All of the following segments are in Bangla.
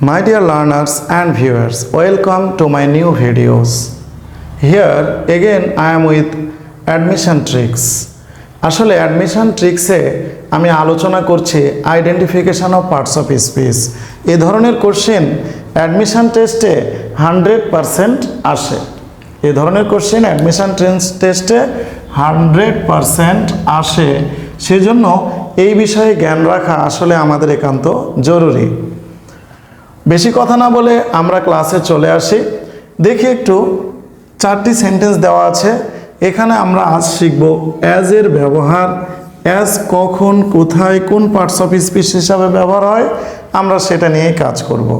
My dear learners and viewers, welcome to my new videos. Here again I am with admission tricks. আসলে অ্যাডমিশন ট্রিক্সে আমি আলোচনা করছি identification of parts of speech এ ধরনের কোশ্চেন অ্যাডমিশন টেস্টে হান্ড্রেড পারসেন্ট আসে এ ধরনের কোশ্চেন অ্যাডমিশন টেস্টে হান্ড্রেড পারসেন্ট আসে সেজন্য এই বিষয়ে জ্ঞান রাখা আসলে আমাদের একান্ত জরুরি বেশি কথা না বলে আমরা ক্লাসে চলে আসি। দেখি একটু চারটি সেন্টেন্স দেওয়া আছে। এখানে আমরা আজ শিখব অ্যাজ এর ব্যবহার অ্যাজ কখন, কোথায়, কোন পার্টস অফ স্পিচ হিসাবে ব্যবহার হয়, আমরা সেটা নিয়েই কাজ করব।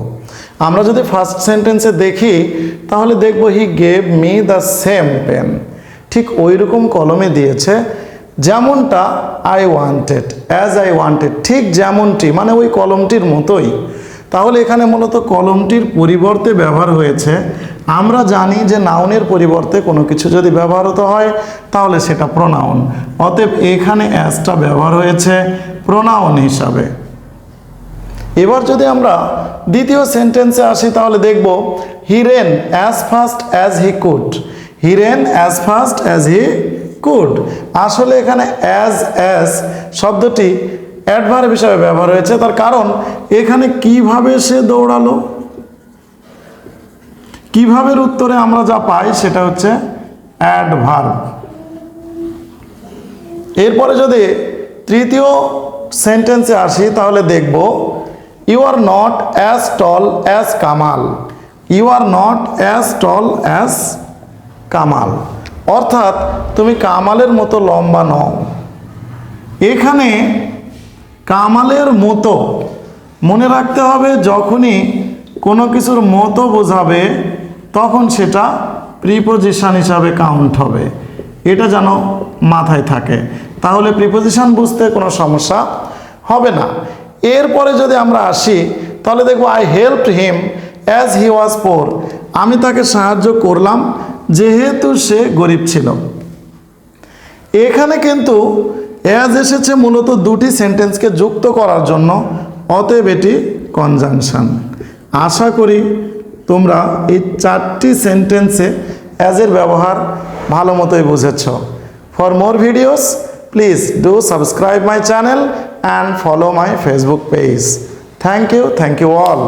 আমরা যদি ফার্স্ট সেন্টেন্সে দেখি, তাহলে দেখব he gave me the same pen ঠিক ওই রকম কলমে দিয়েছে, যেমনটা I wanted as I wanted ঠিক যেমনটি মানে ওই কলমটির মতোই। তাহলে এখানে মূলত কলমটির পরিবর্তে ব্যবহার হয়েছে। আমরা জানি যে নাউনের পরিবর্তে কোনো কিছু যদি ব্যবহার হতে হয়, তাহলে সেটা প্রোনাউন অতএব এখানে অ্যাজটা ব্যবহার হয়েছে প্রোনাউন হিসাবে। এবার যদি আমরা দ্বিতীয় সেন্টেন্সে আসি, তাহলে দেখব he ran as fast as he could he ran as fast as he could আসলে এখানে অ্যাজ অ্যাজ শব্দটি অ্যাডভার্ব হিসাবে ব্যবহার হয়েছে, তার কারণ এখানে কীভাবে সে দৌড়ালো? কীভাবে উত্তরে আমরা যা পাই সেটা হচ্ছে অ্যাডভার্ব এরপরে যদি তৃতীয় সেন্টেন্সে আসি, তাহলে দেখব you are not as tall as Kamal you are not as tall as Kamal অর্থাৎ, তুমি কামালের মতো লম্বা নও। এখানে কামালের মতো। মনে রাখতে হবে, যখনই কোনো কিছুর মতো বোঝাবে, তখন সেটা প্রিপোজিশন হিসাবে কাউন্ট হবে। এটা যেন মাথায় থাকে। তাহলে প্রিপোজিশন বুঝতে কোনো সমস্যা হবে না। এরপরে যদি আমরা আসি, তাহলে দেখব I help him as he was poor আমি তাকে সাহায্য করলাম, যেহেতু সে গরিব ছিল। এখানে কিন্তু অ্যাজ এসেছে মূলত দুটি সেন্টেন্সকে যুক্ত করার জন্য, অতএব এটি কনজাংশন আশা করি তোমরা এই চারটি সেন্টেন্সে অ্যাজের ব্যবহার ভালো মতোই বুঝেছ। For more videos please do subscribe my channel and follow my Facebook page thank you thank you all